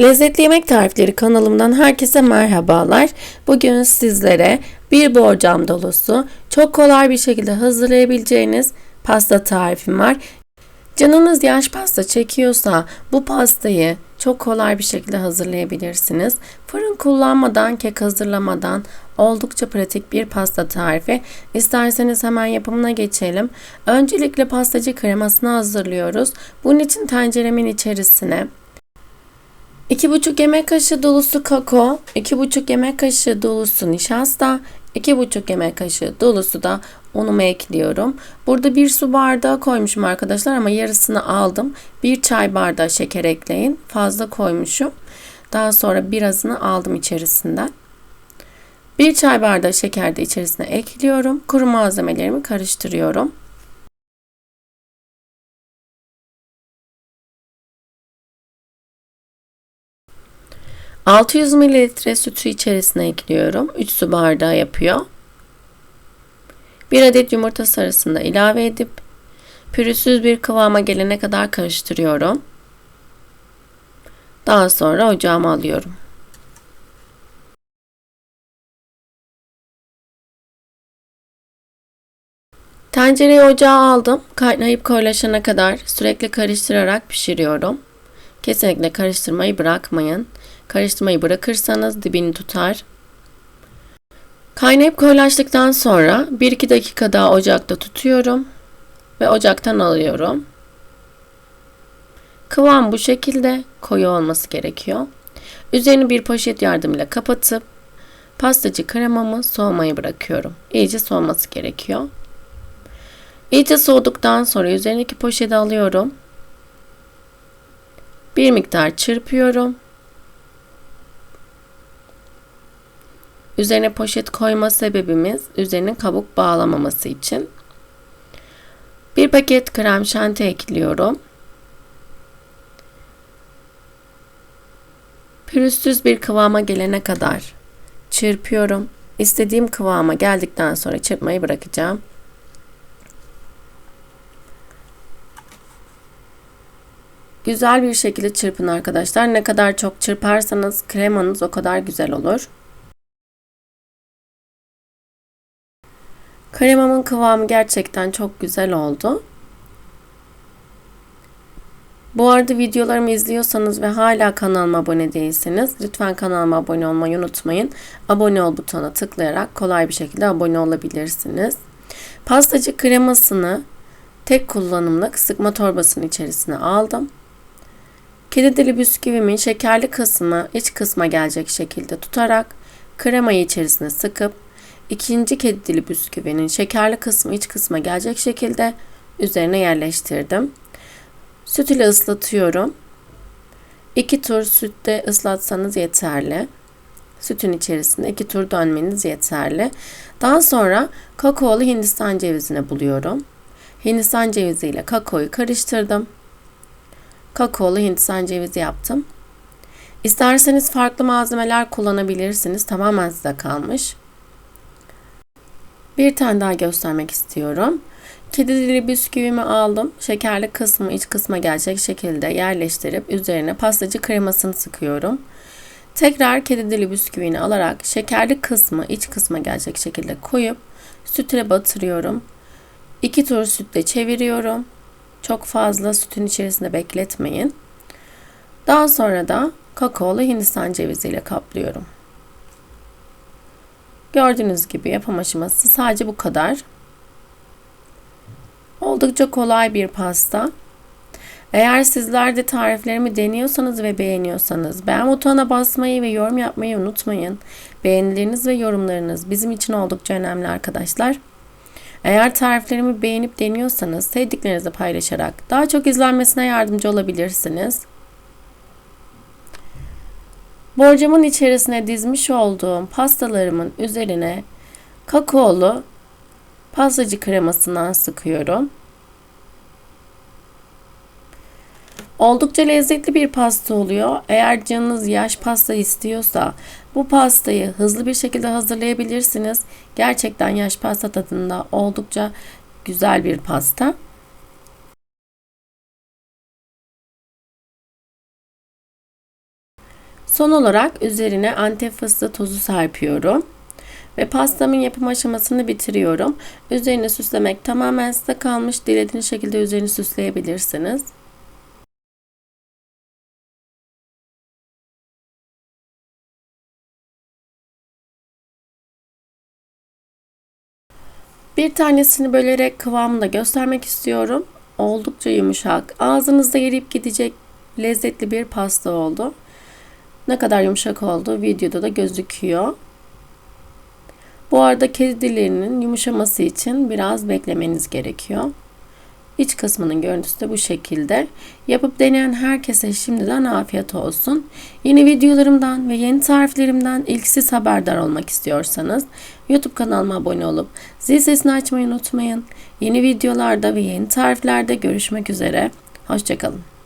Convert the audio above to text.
Lezzetli Yemek Tarifleri kanalımdan herkese merhabalar. Bugün sizlere bir borcam dolusu çok kolay bir şekilde hazırlayabileceğiniz pasta tarifim var. Canınız yaş pasta çekiyorsa bu pastayı çok kolay bir şekilde hazırlayabilirsiniz. Fırın kullanmadan, kek hazırlamadan oldukça pratik bir pasta tarifi. İsterseniz hemen yapımına geçelim. Öncelikle pastacı kremasını hazırlıyoruz. Bunun için tenceremin içerisine 2,5 yemek kaşığı dolusu kakao, 2,5 yemek kaşığı dolusu nişasta, 2,5 yemek kaşığı dolusu da unumu ekliyorum. Burada bir su bardağı koymuşum arkadaşlar ama yarısını aldım. Bir çay bardağı şeker ekleyin. Fazla koymuşum. Daha sonra birazını aldım içerisinden. Bir çay bardağı şeker de içerisine ekliyorum. Kuru malzemelerimi karıştırıyorum. 600 ml sütü içerisine ekliyorum. 3 su bardağı yapıyor. 1 adet yumurta sarısını da ilave edip pürüzsüz bir kıvama gelene kadar karıştırıyorum. Daha sonra ocağıma alıyorum. Tencereyi ocağa aldım. Kaynayıp koyulaşana kadar sürekli karıştırarak pişiriyorum. Kesinlikle karıştırmayı bırakmayın. Karıştırmayı bırakırsanız dibini tutar. Kaynayıp koyulaştıktan sonra 1-2 dakika daha ocakta tutuyorum ve ocaktan alıyorum. Kıvam bu şekilde koyu olması gerekiyor. Üzerini bir poşet yardımıyla kapatıp pastacı kremamı soğumayı bırakıyorum. İyice soğuması gerekiyor. İyice soğuduktan sonra üzerindeki poşeti alıyorum. Bir miktar çırpıyorum Üzerine poşet koyma sebebimiz üzerine kabuk bağlamaması için. Bir paket krem şanti ekliyorum. Pürüzsüz bir kıvama gelene kadar çırpıyorum. İstediğim kıvama geldikten sonra çırpmayı bırakacağım. Güzel bir şekilde çırpın arkadaşlar. Ne kadar çok çırparsanız kremanız o kadar güzel olur. Kremamın kıvamı gerçekten çok güzel oldu. Bu arada videolarımı izliyorsanız ve hala kanalıma abone değilseniz lütfen kanalıma abone olmayı unutmayın. Abone ol butonuna tıklayarak kolay bir şekilde abone olabilirsiniz. Pastacı kremasını tek kullanımlık sıkma torbasının içerisine aldım. Kedi dili bisküvimin şekerli kısmı iç kısma gelecek şekilde tutarak kremayı içerisine sıkıp ikinci kedi dili bisküvinin şekerli kısmı iç kısma gelecek şekilde üzerine yerleştirdim. Süt ile ıslatıyorum. İki tur sütte ıslatsanız yeterli. Sütün içerisinde iki tur dönmeniz yeterli. Daha sonra kakaolu hindistan cevizini buluyorum. Hindistan cevizi ile kakaoyu karıştırdım. Kakaolu hindistan cevizi yaptım. İsterseniz farklı malzemeler kullanabilirsiniz. Tamamen size kalmış. Bir tane daha göstermek istiyorum. Kedi dili bisküvimi aldım. Şekerli kısmı iç kısma gelecek şekilde yerleştirip üzerine pastacı kremasını sıkıyorum. Tekrar kedi dili bisküvini alarak şekerli kısmı iç kısma gelecek şekilde koyup sütüne batırıyorum. İki tur sütle çeviriyorum. Çok fazla sütün içerisinde bekletmeyin. Daha sonra da kakaolu hindistan ceviziyle kaplıyorum. Gördüğünüz gibi yapım aşaması sadece bu kadar. Oldukça kolay bir pasta. Eğer sizler de tariflerimi deniyorsanız ve beğeniyorsanız beğen butonuna basmayı ve yorum yapmayı unutmayın. Beğenileriniz ve yorumlarınız bizim için oldukça önemli arkadaşlar. Eğer tariflerimi beğenip deniyorsanız sevdiklerinizle paylaşarak daha çok izlenmesine yardımcı olabilirsiniz. Borcamın içerisine dizmiş olduğum pastalarımın üzerine kakaolu pastacı kremasından sıkıyorum. Oldukça lezzetli bir pasta oluyor. Eğer canınız yaş pasta istiyorsa bu pastayı hızlı bir şekilde hazırlayabilirsiniz. Gerçekten yaş pasta tadında oldukça güzel bir pasta. Son olarak üzerine antep fıstığı tozu serpiyorum. Ve pastamın yapım aşamasını bitiriyorum. Üzerini süslemek tamamen size kalmış. Dilediğiniz şekilde üzerini süsleyebilirsiniz. Bir tanesini bölerek kıvamını da göstermek istiyorum. Oldukça yumuşak. Ağzınızda eriyip gidecek lezzetli bir pasta oldu. Ne kadar yumuşak oldu videoda da gözüküyor. Bu arada kedi dillerinin yumuşaması için biraz beklemeniz gerekiyor. İç kısmının görüntüsü de bu şekilde. Yapıp deneyen herkese şimdiden afiyet olsun. Yeni videolarımdan ve yeni tariflerimden ilk siz haberdar olmak istiyorsanız YouTube kanalıma abone olup zil sesini açmayı unutmayın. Yeni videolarda ve yeni tariflerde görüşmek üzere. Hoşçakalın.